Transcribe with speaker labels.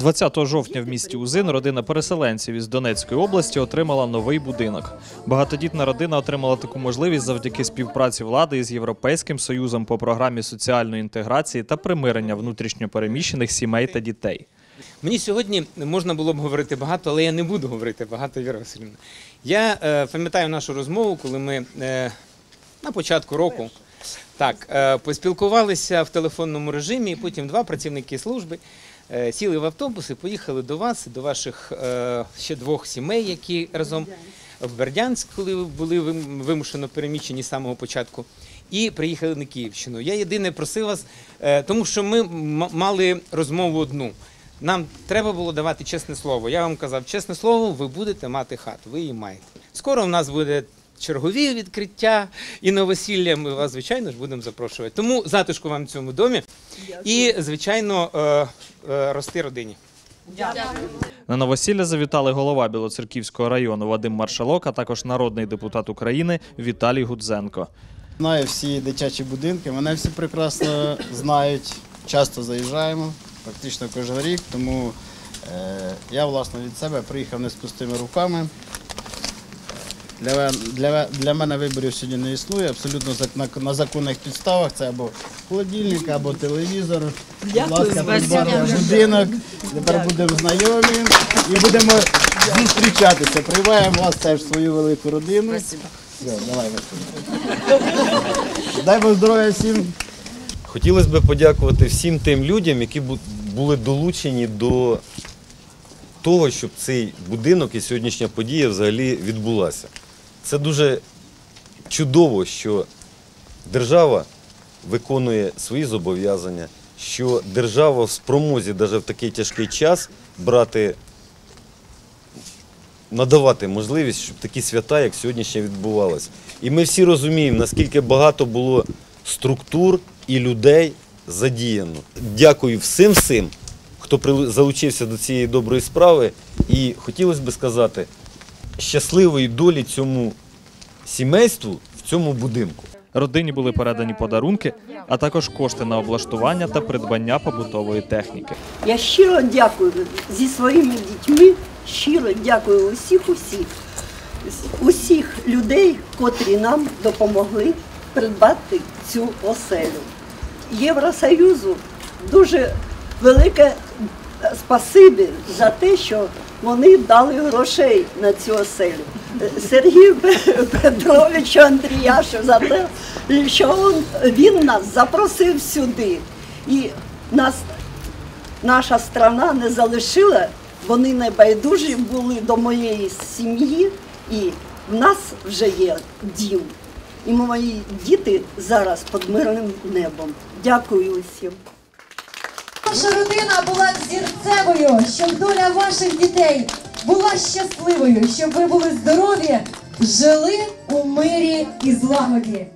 Speaker 1: 20 жовтня в місті Узин родина переселенців із Донецької області отримала новий будинок. Багатодітна родина отримала таку можливість завдяки співпраці влади із Європейським союзом по програмі соціальної інтеграції та примирення внутрішньопереміщених сімей та дітей.
Speaker 2: Мені сьогодні можна було б говорити багато, але я не буду говорити багато, Віра Васильівна. Я е, пам'ятаю нашу розмову, коли ми е, на початку року так, е, поспілкувалися в телефонному режимі, потім два працівники служби сіли в автобус і поїхали до вас, до ваших е, ще двох сімей, які разом в Бердянськ, коли були вим- вимушено переміщені з самого початку. І приїхали на Київщину. Я єдине просив вас, е, тому що ми мали розмову одну. Нам треба було давати чесне слово. Я вам казав, чесне слово, ви будете мати хату, ви її маєте. Скоро в нас буде чергові відкриття і новосілля. Ми вас, звичайно ж, будемо запрошувати. Тому затишку вам в цьому домі і, звичайно, е, е, рости родині.
Speaker 1: На новосілля завітали голова Білоцерківського району Вадим Маршалок, а також народний депутат України Віталій Гудзенко.
Speaker 3: Знаю всі дитячі будинки, мене всі прекрасно знають. Часто заїжджаємо, практично кожен рік, тому е, я власне від себе приїхав не з пустими руками. Для, для, для мене виборів сьогодні не існує, абсолютно на, на законних підставах. Це або холодильник, або телевізор. Будь ласка, придбати будинок. Тепер будемо знайомі і будемо зустрічатися. Приймаємо вас теж в свою велику родину. Все, давай, Дай Бог здоров'я всім.
Speaker 4: Хотілося б подякувати всім тим людям, які бу- були долучені до того, щоб цей будинок і сьогоднішня подія взагалі відбулася. Це дуже чудово, що держава виконує свої зобов'язання, що держава в спромозі навіть в такий тяжкий час брати, надавати можливість, щоб такі свята, як сьогоднішня, відбувалися. І ми всі розуміємо, наскільки багато було структур і людей задіяно. Дякую всім всім, хто залучився до цієї доброї справи. І хотілося б сказати, щасливої долі цьому сімейству в цьому будинку.
Speaker 1: Родині були передані подарунки, а також кошти на облаштування та придбання побутової техніки.
Speaker 5: Я щиро дякую зі своїми дітьми, щиро дякую усіх, усіх, усіх людей, котрі нам допомогли придбати цю оселю. Євросоюзу дуже велике спасибі за те, що вони дали грошей на цю оселю. Сергію Петровичу Андріяшу за те, що він нас запросив сюди. І нас наша страна не залишила, вони не байдужі були до моєї сім'ї, і в нас вже є дім. І мої діти зараз під мирним небом. Дякую усім.
Speaker 6: Ваша родина була зірцевою, щоб доля ваших дітей була щасливою, щоб ви були здорові, жили у мирі і злагоді.